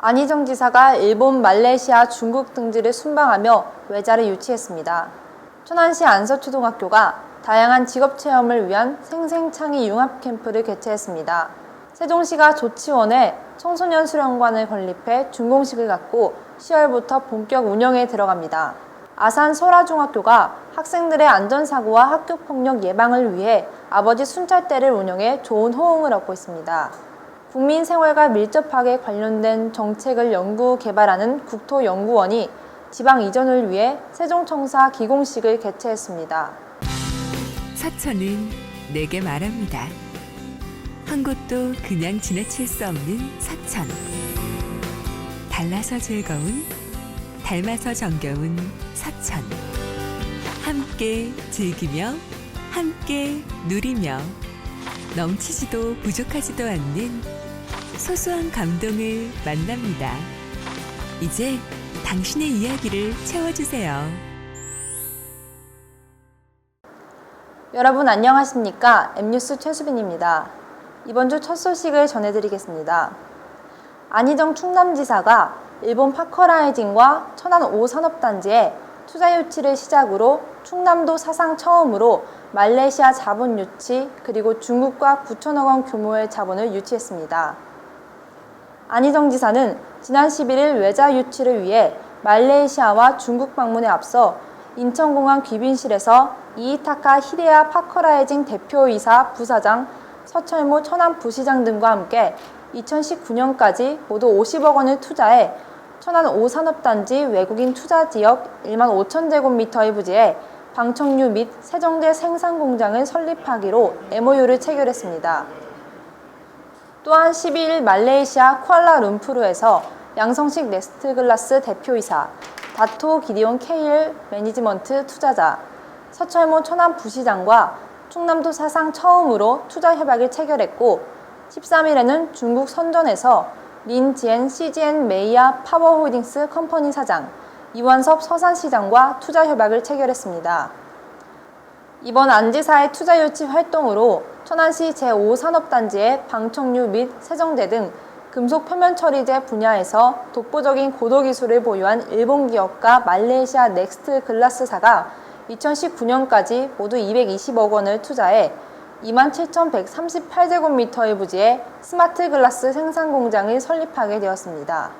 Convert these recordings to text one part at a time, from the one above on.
안희정 지사가 일본, 말레이시아, 중국 등지를 순방하며 외자를 유치했습니다. 천안시 안서초등학교가 다양한 직업 체험을 위한 생생창의 융합 캠프를 개최했습니다. 세종시가 조치원에 청소년 수련관을 건립해 준공식을 갖고 10월부터 본격 운영에 들어갑니다. 아산 설화중학교가 학생들의 안전사고와 학교폭력 예방을 위해 아버지 순찰대를 운영해 좋은 호응을 얻고 있습니다. 국민 생활과 밀접하게 관련된 정책을 연구 개발하는 국토연구원이 지방 이전을 위해 세종청사 기공식을 개최했습니다. 서천은 내게 말합니다. 한 곳도 그냥 지나칠 수 없는 서천. 달라서 즐거운, 닮아서 정겨운 서천. 함께 즐기며, 함께 누리며, 넘치지도 부족하지도 않는 소소한 감동을 만납니다. 이제 당신의 이야기를 채워주세요. 여러분 안녕하십니까? M뉴스 최수빈입니다. 이번 주 첫 소식을 전해드리겠습니다. 안희정 충남지사가 일본 파커라이징과 천안 5산업단지에 투자 유치를 시작으로 충남도 사상 처음으로 말레이시아 자본 유치 그리고 중국과 9천억 원 규모의 자본을 유치했습니다. 안희정 지사는 지난 11일 외자 유치를 위해 말레이시아와 중국 방문에 앞서 인천공항 귀빈실에서 이이타카 히데아 파커라이징 대표이사 부사장 서철모 천안 부시장 등과 함께 2019년까지 모두 50억 원을 투자해 천안 5산업단지 외국인 투자 지역 1만 5천 제곱미터의 부지에 방청유 및 세정제 생산 공장을 설립하기로 MOU를 체결했습니다. 또한 12일 말레이시아 쿠알라룸푸르에서 양성식 네스트글라스 대표이사, 다토 기디온 케일 매니지먼트 투자자, 서철모 천안 부시장과 충남도 사상 처음으로 투자 협약을 체결했고 13일에는 중국 선전에서 린지엔 CGN 메이아 파워홀딩스 컴퍼니 사장, 이완섭 서산시장과 투자 협약을 체결했습니다. 이번 안지사의 투자 유치 활동으로 천안시 제5산업단지의 방청유 및 세정제 등 금속 표면 처리제 분야에서 독보적인 고도 기술을 보유한 일본 기업과 말레이시아 넥스트 글라스사가 2019년까지 모두 220억 원을 투자해 27,138제곱미터의 부지에 스마트 글라스 생산 공장을 설립하게 되었습니다.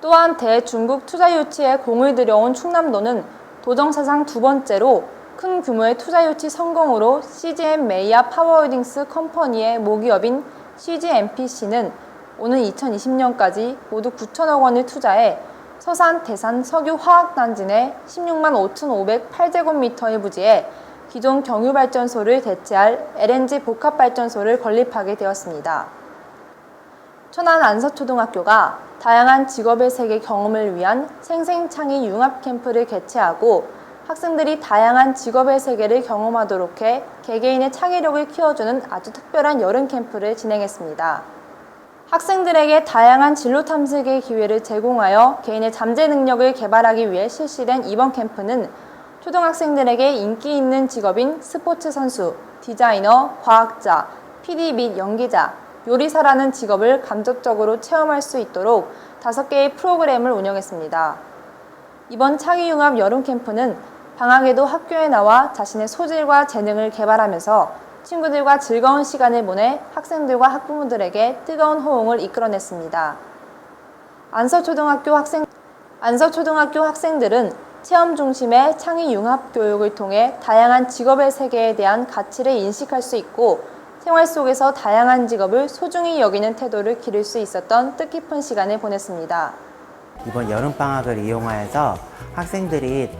또한 대중국 투자 유치에 공을 들여온 충남도는 도정사상 두 번째로 큰 규모의 투자 유치 성공으로 CGM 메이아 파워홀딩스 컴퍼니의 모기업인 CGMPC는 오는 2020년까지 모두 9천억 원을 투자해 서산 대산 석유 화학 단지 내 16만 5,508제곱미터의 부지에 기존 경유발전소를 대체할 LNG 복합발전소를 건립하게 되었습니다. 천안 안서초등학교가 다양한 직업의 세계 경험을 위한 생생창의 융합 캠프를 개최하고 학생들이 다양한 직업의 세계를 경험하도록 해 개개인의 창의력을 키워주는 아주 특별한 여름 캠프를 진행했습니다. 학생들에게 다양한 진로 탐색의 기회를 제공하여 개인의 잠재 능력을 개발하기 위해 실시된 이번 캠프는 초등학생들에게 인기 있는 직업인 스포츠 선수, 디자이너, 과학자, PD 및 연기자, 요리사라는 직업을 감독적으로 체험할 수 있도록 다섯 개의 프로그램을 운영했습니다. 이번 창의융합 여름 캠프는 방학에도 학교에 나와 자신의 소질과 재능을 개발하면서 친구들과 즐거운 시간을 보내 학생들과 학부모들에게 뜨거운 호응을 이끌어냈습니다. 안서초등학교 학생 안서초등학교 학생들은 체험 중심의 창의 융합 교육을 통해 다양한 직업의 세계에 대한 가치를 인식할 수 있고 생활 속에서 다양한 직업을 소중히 여기는 태도를 기를 수 있었던 뜻깊은 시간을 보냈습니다. 이번 여름방학을 이용하여서 학생들이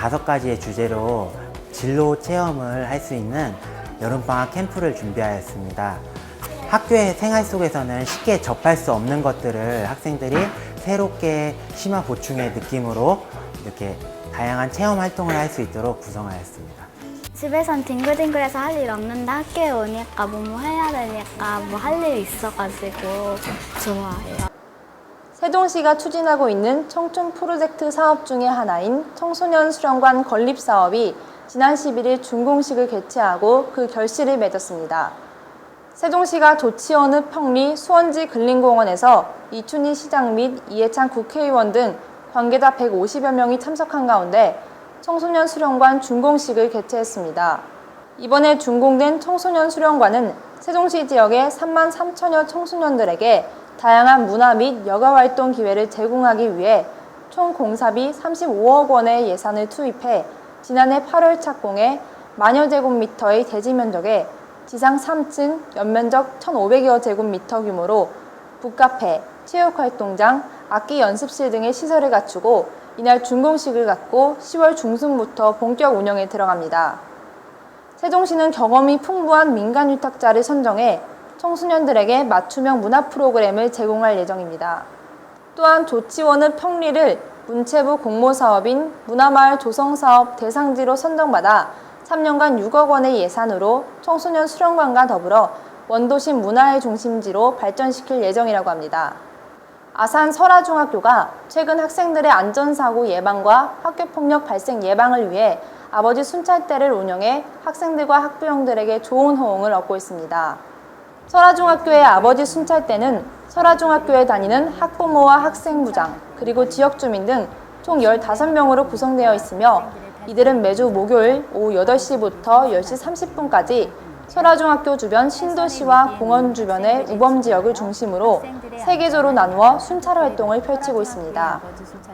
다섯 가지의 주제로 진로 체험을 할 수 있는 여름방학 캠프를 준비하였습니다. 학교의 생활 속에서는 쉽게 접할 수 없는 것들을 학생들이 새롭게 심화 보충의 느낌으로 이렇게 다양한 체험 활동을 할 수 있도록 구성하였습니다. 집에선 뒹굴뒹굴해서 할 일 없는데 학교에 오니까 뭐뭐 해야 되니까 뭐 할 일 있어가지고 좋아해요. 세종시가 추진하고 있는 청춘 프로젝트 사업 중의 하나인 청소년 수련관 건립 사업이 지난 11일 준공식을 개최하고 그 결실을 맺었습니다. 세종시가 조치원읍 평리 수원지 근린공원에서 이춘희 시장 및 이해찬 국회의원 등 관계자 150여 명이 참석한 가운데 청소년 수련관 준공식을 개최했습니다. 이번에 준공된 청소년 수련관은 세종시 지역의 3만 3천여 청소년들에게 다양한 문화 및 여가 활동 기회를 제공하기 위해 총 공사비 35억 원의 예산을 투입해 지난해 8월 착공해 만여 제곱미터의 대지 면적에 지상 3층 연면적 1,500여 제곱미터 규모로 북카페, 체육활동장, 악기 연습실 등의 시설을 갖추고 이날 준공식을 갖고 10월 중순부터 본격 운영에 들어갑니다. 세종시는 경험이 풍부한 민간 유탁자를 선정해 청소년들에게 맞춤형 문화 프로그램을 제공할 예정입니다. 또한 조치원은 평리를 문체부 공모사업인 문화마을 조성사업 대상지로 선정받아 3년간 6억 원의 예산으로 청소년 수련관과 더불어 원도심 문화의 중심지로 발전시킬 예정이라고 합니다. 아산 설화중학교가 최근 학생들의 안전사고 예방과 학교폭력 발생 예방을 위해 아버지 순찰대를 운영해 학생들과 학부형들에게 좋은 호응을 얻고 있습니다. 설화중학교의 아버지 순찰대는 설화중학교에 다니는 학부모와 학생부장, 그리고 지역 주민 등 총 15명으로 구성되어 있으며 이들은 매주 목요일 오후 8시부터 10시 30분까지 설화중학교 주변 신도시와 공원 주변의 우범 지역을 중심으로 세 계조로 나누어 순찰 활동을 펼치고 있습니다.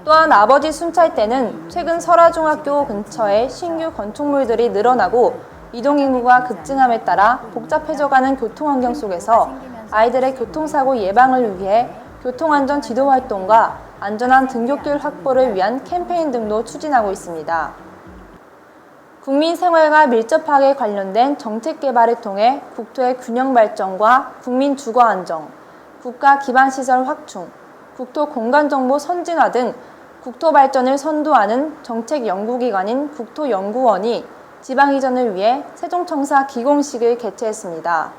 또한 아버지 순찰대는 최근 설화중학교 근처에 신규 건축물들이 늘어나고 이동인구가 급증함에 따라 복잡해져가는 교통환경 속에서 아이들의 교통사고 예방을 위해 교통안전 지도 활동과 안전한 등굣길 확보를 위한 캠페인 등도 추진하고 있습니다. 국민 생활과 밀접하게 관련된 정책 개발을 통해 국토의 균형 발전과 국민 주거 안정, 국가 기반 시설 확충, 국토 공간 정보 선진화 등 국토 발전을 선도하는 정책 연구기관인 국토연구원이 지방 이전을 위해 세종청사 기공식을 개최했습니다.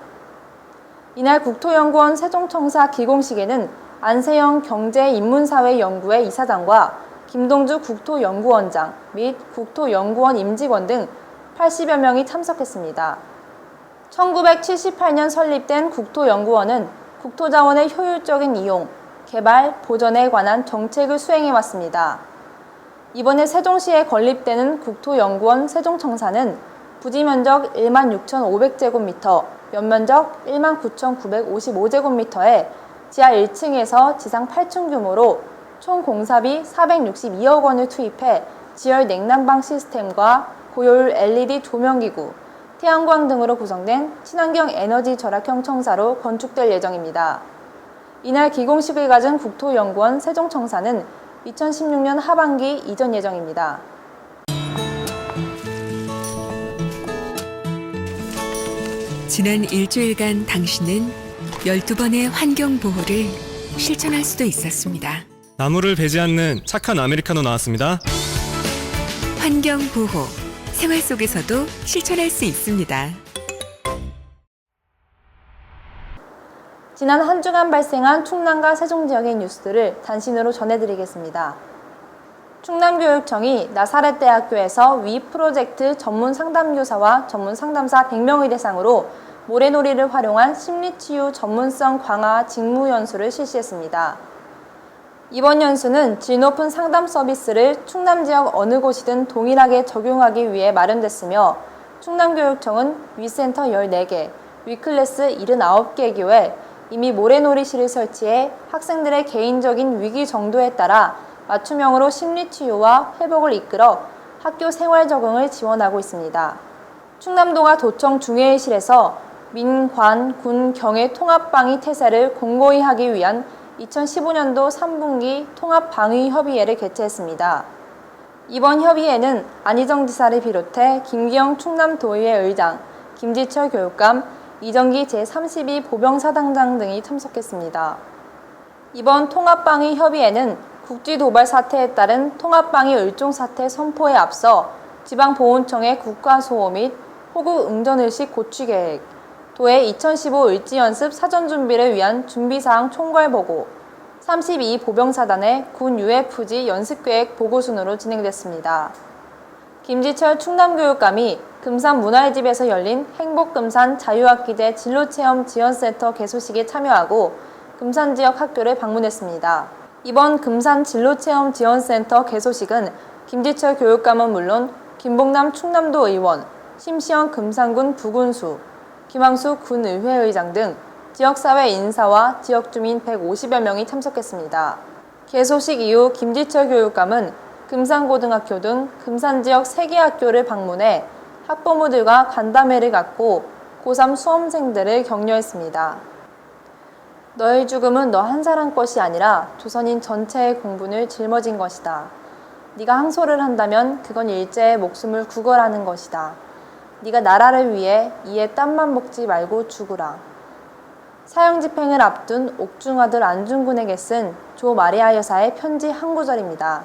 이날 국토연구원 세종청사 기공식에는 안세영 경제인문사회연구회 이사장과 김동주 국토연구원장 및 국토연구원 임직원 등 80여 명이 참석했습니다. 1978년 설립된 국토연구원은 국토자원의 효율적인 이용, 개발, 보전에 관한 정책을 수행해 왔습니다. 이번에 세종시에 건립되는 국토연구원 세종청사는 부지 면적 1만 6,500제곱미터, 연면적 1만 9,955제곱미터에 지하 1층에서 지상 8층 규모로 총 공사비 462억 원을 투입해 지열 냉난방 시스템과 고효율 LED 조명기구, 태양광 등으로 구성된 친환경 에너지 절약형 청사로 건축될 예정입니다. 이날 기공식을 가진 국토연구원 세종청사는 2016년 하반기 이전 예정입니다. 지난 일주일간 당신은 12번의 환경 보호를 실천할 수도 있었습니다. 나무를 베지 않는 착한 아메리카노 나왔습니다. 환경 보호, 생활 속에서도 실천할 수 있습니다. 지난 한 주간 발생한 충남과 세종 지역의 뉴스들을 단신으로 전해드리겠습니다. 충남교육청이 나사렛대학교에서 위 프로젝트 전문 상담교사와 전문 상담사 100명의 대상으로 모래놀이를 활용한 심리치유 전문성 강화 직무 연수를 실시했습니다. 이번 연수는 질 높은 상담 서비스를 충남 지역 어느 곳이든 동일하게 적용하기 위해 마련됐으며 충남교육청은 위센터 14개, 위클래스 79개 교에 이미 모래놀이실을 설치해 학생들의 개인적인 위기 정도에 따라 맞춤형으로 심리 치유와 회복을 이끌어 학교 생활 적응을 지원하고 있습니다. 충남도가 도청 중회의실에서 민, 관, 군, 경의 통합방위 태세를 공고히 하기 위한 2015년도 3분기 통합방위협의회를 개최했습니다. 이번 협의회는 안희정 지사를 비롯해 김기영 충남도의회 의장, 김지철 교육감, 이정기 제32 보병사당장 등이 참석했습니다. 이번 통합방위 협의회는 국지 도발 사태에 따른 통합방위 을종 사태 선포에 앞서 지방보훈청의 국가수호 및 호국 응전의식 고취 계획, 도의 2015 을지연습 사전 준비를 위한 준비사항 총괄 보고, 32 보병사단의 군 UFG 연습 계획 보고 순으로 진행됐습니다. 김지철 충남교육감이 금산 문화의 집에서 열린 행복금산 자유학기제 진로체험 지원센터 개소식에 참여하고 금산 지역 학교를 방문했습니다. 이번 금산 진로체험 지원센터 개소식은 김지철 교육감은 물론 김봉남 충남도 의원, 심시영 금산군 부군수, 김항수 군의회의장 등 지역사회 인사와 지역주민 150여 명이 참석했습니다. 개소식 이후 김지철 교육감은 금산고등학교 등 금산 지역 3개 학교를 방문해 학부모들과 간담회를 갖고 고3 수험생들을 격려했습니다. 너의 죽음은 너 한 사람 것이 아니라 조선인 전체의 공분을 짊어진 것이다. 네가 항소를 한다면 그건 일제의 목숨을 구걸하는 것이다. 네가 나라를 위해 이에 땀만 먹지 말고 죽으라. 사형 집행을 앞둔 옥중아들 안중근에게 쓴 조 마리아 여사의 편지 한 구절입니다.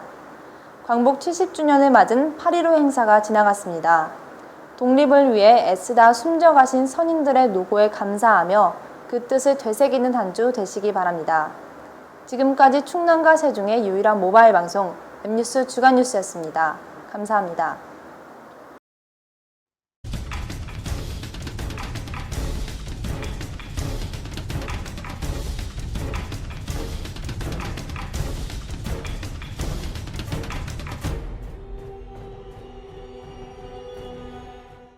광복 70주년을 맞은 8.15 행사가 지나갔습니다. 독립을 위해 애쓰다 숨져가신 선인들의 노고에 감사하며 그 뜻을 되새기는 한 주 되시기 바랍니다. 지금까지 충남과 세종의 유일한 모바일 방송 엠뉴스 주간뉴스였습니다. 감사합니다.